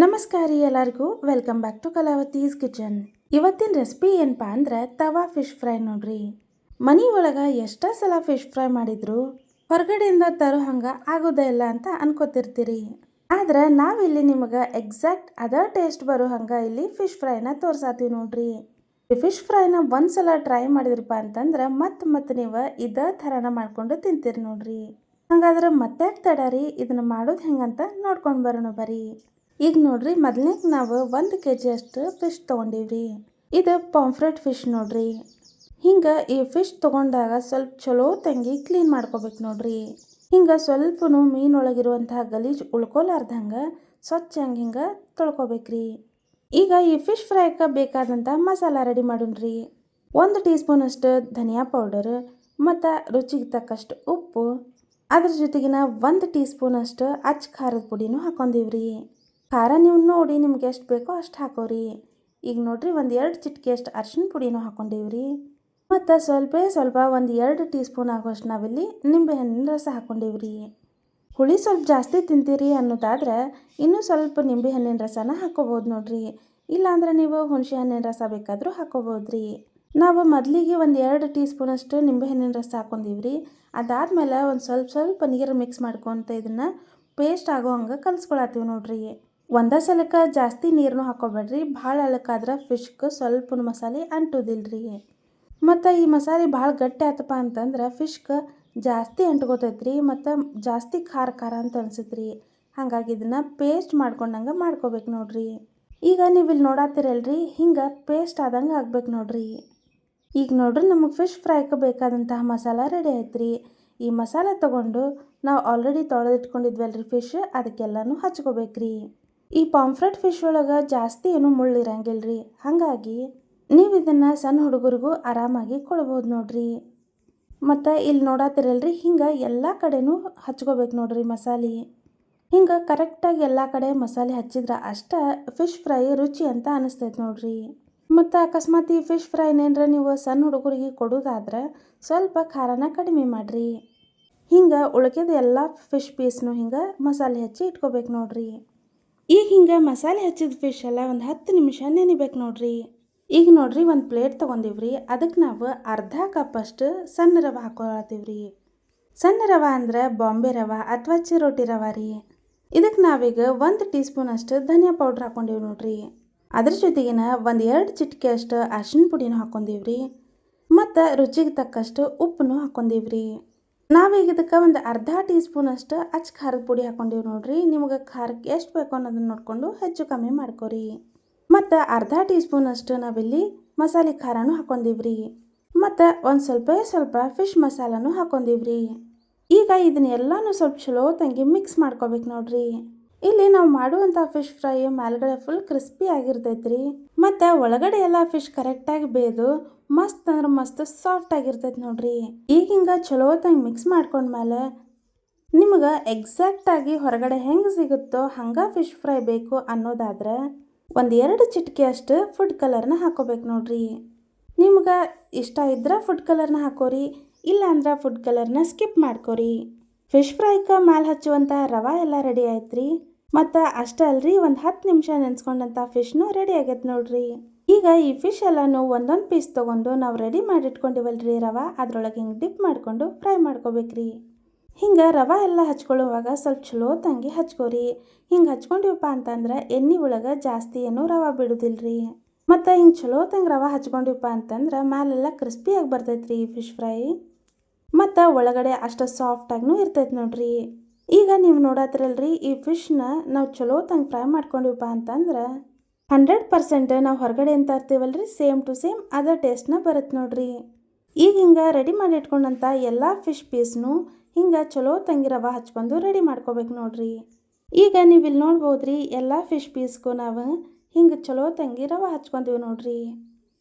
ನಮಸ್ಕಾರ ರೀ ಎಲ್ಲರಿಗೂ. Welcome back to Kalavati's kitchen ಇವತ್ತಿನ ರೆಸಿಪಿ ಏನಪ್ಪ ಅಂದ್ರೆ ತವಾ ಫಿಶ್ ಫ್ರೈ ನೋಡ್ರಿ. ಮನಿ ಒಳಗೆ ಎಷ್ಟೋ ಸಲ ಫಿಶ್ ಫ್ರೈ ಮಾಡಿದ್ರು ಹೊರಗಡೆಯಿಂದ ತರೋ ಹಂಗೆ ಆಗೋದೇ ಇಲ್ಲ ಅಂತ ಅನ್ಕೋತಿರ್ತೀರಿ. ಆದ್ರೆ ನಾವಿಲ್ಲಿ ನಿಮಗೆ ಎಕ್ಸಾಕ್ಟ್ ಅದ ಟೇಸ್ಟ್ ಬರೋ ಹಂಗೆ ಇಲ್ಲಿ ಫಿಶ್ ಫ್ರೈನ ತೋರ್ಸಾತೀವಿ ನೋಡ್ರಿ. ಫಿಶ್ ಫ್ರೈನ ಒಂದ್ಸಲ ಟ್ರೈ ಮಾಡಿದ್ರಪ್ಪ ಅಂತಂದ್ರೆ ಮತ್ತೆ ಮತ್ತೆ ನೀವು ಇದೇ ಥರನ ಮಾಡ್ಕೊಂಡು ತಿಂತೀರಿ ನೋಡ್ರಿ. ಹಂಗಾದ್ರೆ ಮತ್ತೆ ತಡರಿ, ಇದನ್ನ ಮಾಡೋದು ಹೆಂಗಂತ ನೋಡ್ಕೊಂಡು ಬರೋಣ ಬರ್ರಿ. ಈಗ ನೋಡ್ರಿ ಮೊದಲನೇಗೆ ನಾವು ಒಂದು ಕೆ ಜಿ ಅಷ್ಟು ಫಿಶ್ ತೊಗೊಂಡೀವ್ರಿ. ಇದು ಪಾಂಫ್ರೆಟ್ ಫಿಶ್ ನೋಡ್ರಿ. ಹಿಂಗೆ ಈ ಫಿಶ್ ತೊಗೊಂಡಾಗ ಸ್ವಲ್ಪ ಚಲೋ ತಂಗಿ ಕ್ಲೀನ್ ಮಾಡ್ಕೋಬೇಕು ನೋಡ್ರಿ. ಹಿಂಗೆ ಸ್ವಲ್ಪನು ಮೀನೊಳಗಿರುವಂತಹ ಗಲೀಜು ಉಳ್ಕೊಲಾರ್ದಂಗೆ ಸ್ವಚ್ಛ ಹಂಗೆ ಹಿಂಗೆ ತೊಳ್ಕೊಬೇಕ್ರಿ. ಈಗ ಈ ಫಿಶ್ ಫ್ರೈಗೆ ಬೇಕಾದಂಥ ಮಸಾಲ ರೆಡಿ ಮಾಡೋಣ್ರಿ ಒಂದು ಟೀ ಸ್ಪೂನ್ ಅಷ್ಟು ಧನಿಯಾ ಪೌಡರ್ ಮತ್ತು ರುಚಿಗೆ ತಕ್ಕಷ್ಟು ಉಪ್ಪು. ಅದ್ರ ಜೊತೆಗಿನ ಒಂದು ಟೀ ಸ್ಪೂನ್ ಅಷ್ಟು ಅಚ್ಚ ಖಾರದ ಪುಡಿನೂ ಹಾಕೊಂಡೀವ್ರಿ. ಖಾರ ನೀವು ನೋಡಿ ನಿಮ್ಗೆ ಎಷ್ಟು ಬೇಕೋ ಅಷ್ಟು ಹಾಕೋರಿ. ಈಗ ನೋಡ್ರಿ ಒಂದು ಎರಡು ಚಿಟಿಕೆ ಅಷ್ಟು ಅರ್ಶಿನ ಪುಡಿನೂ ಹಾಕೊಂಡೀವ್ರಿ. ಮತ್ತು ಸ್ವಲ್ಪ ಸ್ವಲ್ಪ ಒಂದು ಎರಡು ಟೀ ಸ್ಪೂನ್ ಆಗೋಷ್ಟು ನಾವಿಲ್ಲಿ ನಿಂಬೆಹಣ್ಣಿನ ರಸ ಹಾಕೊಂಡೀವ್ರಿ. ಹುಳಿ ಸ್ವಲ್ಪ ಜಾಸ್ತಿ ತಿಂತೀರಿ ಅನ್ನೋದಾದ್ರೆ ಇನ್ನೂ ಸ್ವಲ್ಪ ನಿಂಬೆಹಣ್ಣಿನ ರಸನ ಹಾಕೋಬೋದು ನೋಡ್ರಿ. ಇಲ್ಲಾಂದ್ರೆ ನೀವು ಹುಣಸೆ ಹಣ್ಣಿನ ರಸ ಬೇಕಾದರೂ ಹಾಕೋಬೋದ್ರಿ. ನಾವು ಮೊದಲಿಗೆ ಒಂದು ಎರಡು ಟೀ ಸ್ಪೂನಷ್ಟು ನಿಂಬೆಹಣ್ಣಿನ ರಸ ಹಾಕೊಂಡಿವ್ರಿ. ಅದಾದಮೇಲೆ ಒಂದು ಸ್ವಲ್ಪ ಸ್ವಲ್ಪ ನೀರು ಮಿಕ್ಸ್ ಮಾಡ್ಕೊತ ಇದನ್ನು ಪೇಸ್ಟ್ ಆಗೋ ಹಂಗೆ ಕಲಿಸ್ಕೊಳತ್ತೀವಿ ನೋಡ್ರಿ. ಒಂದೇ ಸಲಕ್ಕೆ ಜಾಸ್ತಿ ನೀರನ್ನು ಹಾಕೋಬೇಡ್ರಿ. ಭಾಳ ಅಲಕ್ಕಾದ್ರೆ ಫಿಶ್ಗೆ ಸ್ವಲ್ಪ ಮಸಾಲೆ ಅಂಟೋದಿಲ್ರಿ. ಮತ್ತು ಈ ಮಸಾಲೆ ಭಾಳ ಗಟ್ಟಿ ಆತಪ್ಪ ಅಂತಂದ್ರೆ ಫಿಶ್ಗೆ ಜಾಸ್ತಿ ಅಂಟ್ಕೋತೈತ್ರಿ ಮತ್ತು ಜಾಸ್ತಿ ಖಾರ ಖಾರ ಅಂತ ಅನ್ಸುತ್ತೆ ಹಾಗಾಗಿ ಇದನ್ನು ಪೇಸ್ಟ್ ಮಾಡ್ಕೊಂಡಂಗೆ ಮಾಡ್ಕೋಬೇಕು ನೋಡ್ರಿ. ಈಗ ನೀವು ಇಲ್ಲಿ ನೋಡತ್ತೀರಲ್ರಿ ಹಿಂಗೆ ಪೇಸ್ಟ್ ಆದಂಗೆ ಆಗ್ಬೇಕು ನೋಡ್ರಿ. ಈಗ ನೋಡ್ರಿ ನಮಗೆ ಫಿಶ್ ಫ್ರೈಗೆ ಬೇಕಾದಂತಹ ಮಸಾಲ ರೆಡಿ ಆಯ್ತು ಈ ಮಸಾಲೆ ತಗೊಂಡು ನಾವು ಆಲ್ರೆಡಿ ತೊಳೆದಿಟ್ಕೊಂಡಿದ್ವಲ್ರಿ ಫಿಶ್ ಅದಕ್ಕೆಲ್ಲನೂ ಹಚ್ಕೋಬೇಕ್ರಿ. ಈ ಪಾಂಫ್ರೆಟ್ ಫಿಶ್ ಒಳಗೆ ಜಾಸ್ತಿ ಏನು ಮುಳ್ಳಿರಂಗಿಲ್ಲ ರೀ ಹಾಗಾಗಿ ನೀವು ಇದನ್ನು ಸಣ್ಣ ಹುಡುಗರಿಗೂ ಆರಾಮಾಗಿ ಕೊಡ್ಬೋದು ನೋಡ್ರಿ. ಮತ್ತು ಇಲ್ಲಿ ನೋಡತ್ತಿರಲ್ರಿ ಹಿಂಗೆ ಎಲ್ಲ ಕಡೆನೂ ಹಚ್ಕೋಬೇಕು ನೋಡ್ರಿ ಮಸಾಲೆ. ಹಿಂಗೆ ಕರೆಕ್ಟಾಗಿ ಎಲ್ಲ ಕಡೆ ಮಸಾಲೆ ಹಚ್ಚಿದ್ರೆ ಅಷ್ಟ ಫಿಶ್ ಫ್ರೈ ರುಚಿ ಅಂತ ಅನಿಸ್ತೈತೆ ನೋಡ್ರಿ. ಮತ್ತು ಅಕಸ್ಮಾತ್ ಈ ಫಿಶ್ ಫ್ರೈನೇನರ ನೀವು ಸಣ್ಣ ಹುಡುಗರಿಗೆ ಕೊಡೋದಾದ್ರೆ ಸ್ವಲ್ಪ ಖಾರನ ಕಡಿಮೆ ಮಾಡಿರಿ. ಹಿಂಗೆ ಉಳ್ಕಿದ ಎಲ್ಲ ಫಿಶ್ ಪೀಸ್ನು ಹಿಂಗೆ ಮಸಾಲೆ ಹಚ್ಚಿ ಇಟ್ಕೋಬೇಕು ನೋಡ್ರಿ. ಈಗ ಹಿಂಗೆ ಮಸಾಲೆ ಹಚ್ಚಿದ ಫಿಶ್ ಎಲ್ಲ ಒಂದು ಹತ್ತು ನಿಮಿಷ ನೆನಿಬೇಕು ನೋಡ್ರಿ. ಈಗ ನೋಡ್ರಿ ಒಂದು ಪ್ಲೇಟ್ ತೊಗೊಂಡಿವ್ರಿ. ಅದಕ್ಕೆ ನಾವು ಅರ್ಧ ಕಪ್ ಅಷ್ಟು ಸಣ್ಣ ರವೆ ಹಾಕೊಳತ್ತೀವ್ರಿ. ಸಣ್ಣ ರವೆ ಅಂದ್ರೆ ಬಾಂಬೆ ರವೆ ಅಥವಾ ಚಿರೋಟಿ ರವೆ ರೀ. ಇದಕ್ಕೆ ನಾವೀಗ ಒಂದು ಟೀ ಸ್ಪೂನ್ ಅಷ್ಟು ಧನಿಯಾ ಪೌಡ್ರ್ ಹಾಕೊಂಡಿವಿ ನೋಡ್ರಿ. ಅದ್ರ ಜೊತೆಗಿನ ಒಂದು ಎರಡು ಚಿಟಿಕೆ ಅಷ್ಟು ಅರ್ಶಿನ ಪುಡಿನೂ ಹಾಕೊಂಡಿವ್ರಿ. ಮತ್ತು ರುಚಿಗೆ ತಕ್ಕಷ್ಟು ಉಪ್ಪನ್ನು ಹಾಕೊಂಡಿವ್ರಿ. ನಾವೀಗ ಇದಕ್ಕೆ ಒಂದು ಅರ್ಧ ಟೀ ಸ್ಪೂನ್ ಅಷ್ಟು ಅಚ್ಚ ಖಾರದ ಪುಡಿ ಹಾಕೊಂಡಿವಿ ನೋಡ್ರಿ. ನಿಮಗೆ ಖಾರಕ್ಕೆ ಎಷ್ಟು ಬೇಕು ಅನ್ನೋದನ್ನು ನೋಡಿಕೊಂಡು ಹೆಚ್ಚು ಕಮ್ಮಿ ಮಾಡ್ಕೊರಿ. ಮತ್ತು ಅರ್ಧ ಟೀ ಸ್ಪೂನ್ ಅಷ್ಟು ನಾವಿಲ್ಲಿ ಮಸಾಲೆ ಖಾರನೂ ಹಾಕೊಂಡಿವ್ರಿ. ಮತ್ತು ಒಂದು ಸ್ವಲ್ಪ ಸ್ವಲ್ಪ ಫಿಶ್ ಮಸಾಲನೂ ಹಾಕೊಂಡಿವ್ರಿ. ಈಗ ಇದನ್ನೆಲ್ಲನೂ ಸ್ವಲ್ಪ ಚಲೋ ತಂಗಿ ಮಿಕ್ಸ್ ಮಾಡ್ಕೋಬೇಕು ನೋಡ್ರಿ. ಇಲ್ಲಿ ನಾವು ಮಾಡುವಂಥ ಫಿಶ್ ಫ್ರೈ ಮೇಲ್ಗಡೆ ಫುಲ್ ಕ್ರಿಸ್ಪಿ ಆಗಿರ್ತೈತ್ರಿ. ಮತ್ತು ಒಳಗಡೆ ಎಲ್ಲ ಫಿಶ್ ಕರೆಕ್ಟಾಗಿ ಬೇದು ಮಸ್ತ್ ಅಂದ್ರೆ ಮಸ್ತ್ ಸಾಫ್ಟ್ ಆಗಿರ್ತೈತೆ ನೋಡ್ರಿ. ಈಗ ಹಿಂಗೆ ಚಲೋ ತಂಗೆ ಮಿಕ್ಸ್ ಮಾಡ್ಕೊಂಡ್ಮೇಲೆ ನಿಮ್ಗೆ ಎಕ್ಸಾಕ್ಟಾಗಿ ಹೊರಗಡೆ ಹೆಂಗೆ ಸಿಗುತ್ತೋ ಹಂಗೆ ಫಿಶ್ ಫ್ರೈ ಬೇಕು ಅನ್ನೋದಾದ್ರೆ ಒಂದು ಎರಡು ಚಿಟಿಕೆ ಅಷ್ಟು ಫುಡ್ ಕಲರ್ನ ಹಾಕೋಬೇಕು ನೋಡ್ರಿ. ನಿಮ್ಗೆ ಇಷ್ಟ ಇದ್ರೆ ಫುಡ್ ಕಲರ್ನ ಹಾಕೋರಿ, ಇಲ್ಲ ಅಂದ್ರೆ ಫುಡ್ ಕಲರ್ನ ಸ್ಕಿಪ್ ಮಾಡ್ಕೋರಿ. ಫಿಶ್ ಫ್ರೈಗೆ ಮ್ಯಾಲೆ ಹಚ್ಚುವಂಥ ರವೆ ಎಲ್ಲ ರೆಡಿ ಆಯ್ತು ರೀ ಮತ್ತು ಅಷ್ಟೇ ಅಲ್ರಿ, ಒಂದು ಹತ್ತು ನಿಮಿಷ ನೆನೆಸ್ಕೊಂಡಂಥ ಫಿಶ್ನು ರೆಡಿ ಆಗೈತೆ ನೋಡ್ರಿ. ಈಗ ಈ ಫಿಶ್ ಎಲ್ಲನೂ ಒಂದೊಂದು ಪೀಸ್ ತೊಗೊಂಡು ನಾವು ರೆಡಿ ಮಾಡಿಟ್ಕೊಂಡಿವಲ್ರಿ ರವೆ. ಅದ್ರೊಳಗೆ ಹಿಂಗೆ ಡಿಪ್ ಮಾಡಿಕೊಂಡು ಫ್ರೈ ಮಾಡ್ಕೋಬೇಕ್ರಿ. ಹಿಂಗೆ ರವೆ ಎಲ್ಲ ಹಚ್ಕೊಳ್ಳುವಾಗ ಸ್ವಲ್ಪ ಚಲೋ ತಂಗಿ ಹಚ್ಕೋರಿ. ಹಿಂಗೆ ಹಚ್ಕೊಂಡಿವಪ್ಪ ಅಂತಂದ್ರೆ ಎಣ್ಣೆ ಒಳಗೆ ಜಾಸ್ತಿ ಏನೂ ರವೆ ಬಿಡೋದಿಲ್ರಿ. ಮತ್ತು ಹಿಂಗೆ ಚಲೋ ತಂಗ ರವೆ ಹಚ್ಕೊಂಡಿವಪ್ಪ ಅಂತಂದ್ರೆ ಮ್ಯಾಲೆಲ್ಲ ಕ್ರಿಸ್ಪಿಯಾಗಿ ಬರ್ತೈತ್ರಿ ಈ ಫಿಶ್ ಫ್ರೈ ಮತ್ತು ಒಳಗಡೆ ಅಷ್ಟು ಸಾಫ್ಟಾಗೂ ಇರ್ತೈತೆ ನೋಡ್ರಿ. ಈಗ ನೀವು ನೋಡತ್ರಲ್ರಿ, ಈ ಫಿಶ್ನ ನಾವು ಚಲೋ ತಂಗೆ ಫ್ರೈ ಮಾಡ್ಕೊಂಡಿವಪ್ಪ ಅಂತಂದ್ರೆ ಹಂಡ್ರೆಡ್ ಪರ್ಸೆಂಟ್ ನಾವು ಹೊರಗಡೆ ಅಂತ ಇರ್ತೀವಲ್ರಿ, ಸೇಮ್ ಟು ಸೇಮ್ ಅದರ ಟೇಸ್ಟ್ನ ಬರುತ್ತೆ ನೋಡ್ರಿ. ಈಗ ಹಿಂಗೆ ರೆಡಿ ಮಾಡಿ ಇಟ್ಕೊಂಡಂಥ ಎಲ್ಲ ಫಿಶ್ ಪೀಸ್ನು ಹಿಂಗೆ ಚಲೋ ತಂಗಿ ರವೆ ಹಚ್ಕೊಂಡು ರೆಡಿ ಮಾಡ್ಕೋಬೇಕು ನೋಡ್ರಿ. ಈಗ ನೀವು ಇಲ್ಲಿ ನೋಡ್ಬೋದ್ರಿ, ಎಲ್ಲ ಫಿಶ್ ಪೀಸ್ಗೂ ನಾವು ಹಿಂಗೆ ಚಲೋ ತಂಗಿ ರವೆ ಹಚ್ಕೊಂತೀವಿ ನೋಡ್ರಿ.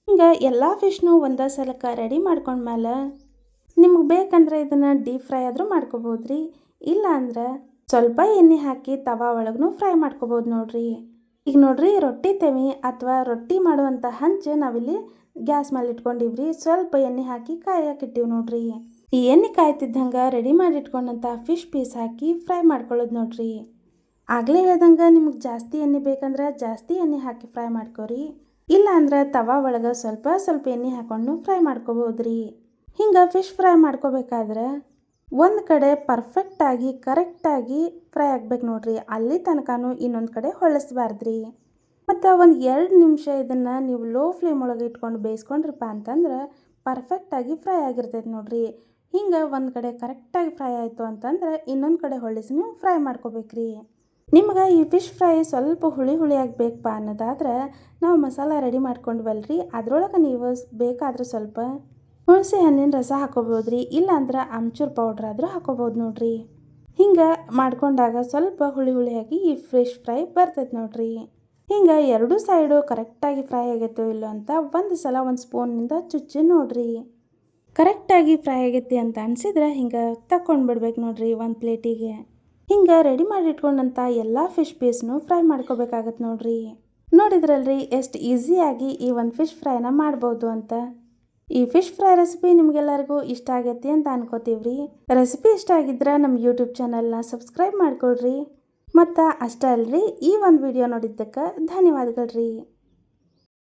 ಹಿಂಗೆ ಎಲ್ಲ ಫಿಶ್ನು ಒಂದೇ ಸಲಕ್ಕೆ ರೆಡಿ ಮಾಡ್ಕೊಂಡ್ಮೇಲೆ ನಿಮ್ಗೆ ಬೇಕಂದ್ರೆ ಇದನ್ನು ಡೀಪ್ ಫ್ರೈ ಆದರೂ ಮಾಡ್ಕೋಬೋದ್ರಿ. ಇಲ್ಲ ಅಂದ್ರೆ ಸ್ವಲ್ಪ ಎಣ್ಣೆ ಹಾಕಿ ತವಾ ಒಳಗೂ ಫ್ರೈ ಮಾಡ್ಕೋಬೋದು ನೋಡ್ರಿ. ಈಗ ನೋಡ್ರಿ ರೊಟ್ಟಿ ತೆವಿ ಅಥವಾ ರೊಟ್ಟಿ ಮಾಡುವಂಥ ಹಂಚು ನಾವಿಲ್ಲಿ ಗ್ಯಾಸ್ ಮೇಲೆ ಇಟ್ಕೊಂಡಿವ್ರಿ. ಸ್ವಲ್ಪ ಎಣ್ಣೆ ಹಾಕಿ ಕಾಯಕ್ಕೆ ನೋಡ್ರಿ. ಈ ಎಣ್ಣೆ ಕಾಯ್ತಿದ್ದಂಗೆ ರೆಡಿ ಮಾಡಿ ಇಟ್ಕೊಂಡಂಥ ಫಿಶ್ ಪೀಸ್ ಹಾಕಿ ಫ್ರೈ ಮಾಡ್ಕೊಳ್ಳೋದು ನೋಡ್ರಿ. ಆಗಲೇ ಹೇಳ್ದಂಗೆ ನಿಮಗೆ ಜಾಸ್ತಿ ಎಣ್ಣೆ ಬೇಕಂದ್ರೆ ಜಾಸ್ತಿ ಎಣ್ಣೆ ಹಾಕಿ ಫ್ರೈ ಮಾಡ್ಕೋರಿ. ಇಲ್ಲ ಅಂದ್ರೆ ತವಾ ಒಳಗೆ ಸ್ವಲ್ಪ ಸ್ವಲ್ಪ ಎಣ್ಣೆ ಹಾಕೊಂಡು ಫ್ರೈ ಮಾಡ್ಕೋಬೋದ್ರಿ. ಹಿಂಗೆ ಫಿಶ್ ಫ್ರೈ ಮಾಡ್ಕೋಬೇಕಾದ್ರೆ ಒಂದು ಕಡೆ ಪರ್ಫೆಕ್ಟಾಗಿ ಕರೆಕ್ಟಾಗಿ ಫ್ರೈ ಆಗ್ಬೇಕು ನೋಡ್ರಿ. ಅಲ್ಲಿ ತನಕನೂ ಇನ್ನೊಂದು ಕಡೆ ಹೊಳಸ್ಬಾರ್ದ್ರಿ. ಮತ್ತು ಒಂದು ಎರಡು ನಿಮಿಷ ಇದನ್ನು ನೀವು ಲೋ ಫ್ಲೇಮ್ ಒಳಗೆ ಇಟ್ಕೊಂಡು ಬೇಯಿಸ್ಕೊಂಡ್ರಪ್ಪ ಅಂತಂದ್ರೆ ಪರ್ಫೆಕ್ಟಾಗಿ ಫ್ರೈ ಆಗಿರ್ತೈತೆ ನೋಡ್ರಿ. ಹಿಂಗೆ ಒಂದು ಕಡೆ ಕರೆಕ್ಟಾಗಿ ಫ್ರೈ ಆಯಿತು ಅಂತಂದ್ರೆ ಇನ್ನೊಂದು ಕಡೆ ಹೊಳಿಸಿ ನೀವು ಫ್ರೈ ಮಾಡ್ಕೋಬೇಕ್ರಿ. ನಿಮ್ಗೆ ಈ ಫಿಶ್ ಫ್ರೈ ಸ್ವಲ್ಪ ಹುಳಿ ಹುಳಿ ಆಗಬೇಕಪ್ಪ ಅನ್ನೋದಾದ್ರೆ ನಾವು ಮಸಾಲ ರೆಡಿ ಮಾಡ್ಕೊಂಡ್ವಲ್ರಿ. ಅದರೊಳಗೆ ನೀವು ಬೇಕಾದ್ರೆ ಸ್ವಲ್ಪ ಹುಣಸೆ ಹಣ್ಣಿನ ರಸ ಹಾಕೋಬೋದು ರೀ ಇಲ್ಲಾಂದ್ರೆ ಆಮ್ಚೂರ್ ಪೌಡ್ರ್ ಆದರೂ ಹಾಕೋಬೋದು ನೋಡ್ರಿ. ಹಿಂಗೆ ಮಾಡ್ಕೊಂಡಾಗ ಸ್ವಲ್ಪ ಹುಳಿ ಹುಳಿಯಾಗಿ ಈ ಫಿಶ್ ಫ್ರೈ ಬರ್ತೈತೆ ನೋಡ್ರಿ. ಹಿಂಗೆ ಎರಡೂ ಸೈಡು ಕರೆಕ್ಟಾಗಿ ಫ್ರೈ ಆಗೈತೋ ಇಲ್ಲೋ ಅಂತ ಒಂದು ಸಲ ಒಂದು ಸ್ಪೂನಿಂದ ಚುಚ್ಚಿ ನೋಡ್ರಿ. ಕರೆಕ್ಟಾಗಿ ಫ್ರೈ ಆಗೈತಿ ಅಂತ ಅನಿಸಿದ್ರೆ ಹಿಂಗೆ ತಕ್ಕೊಂಡು ಬಿಡ್ಬೇಕು ನೋಡ್ರಿ ಒಂದು ಪ್ಲೇಟಿಗೆ ಹಿಂಗೆ ರೆಡಿ ಮಾಡಿ ಇಟ್ಕೊಂಡಂಥ ಎಲ್ಲ ಫಿಶ್ ಪೀಸ್ನು ಫ್ರೈ ಮಾಡ್ಕೋಬೇಕಾಗತ್ತೆ ನೋಡ್ರಿ. ನೋಡಿದ್ರಲ್ರಿ ಎಷ್ಟು ಈಸಿಯಾಗಿ ಈ ಒಂದು ಫಿಶ್ ಫ್ರೈನ ಮಾಡ್ಬೋದು ಅಂತ. ಈ ಫಿಶ್ ಫ್ರೈ ರೆಸಿಪಿ ನಿಮಗೆಲ್ಲರಿಗೂ ಇಷ್ಟ ಆಗೈತಿ ಅಂತ ಅನ್ಕೋತೀವ್ರಿ. ರೆಸಿಪಿ ಇಷ್ಟ ಆಗಿದ್ರೆ ನಮ್ಮ ಯೂಟ್ಯೂಬ್ ಚಾನಲ್ನ ಸಬ್ಸ್ಕ್ರೈಬ್ ಮಾಡ್ಕೊಳ್ರಿ. ಮತ್ತು ಅಷ್ಟೇ ಅಲ್ರಿ ಈ ಒಂದು ವಿಡಿಯೋ ನೋಡಿದ್ದಕ್ಕೆ ಧನ್ಯವಾದಗಳು ರೀ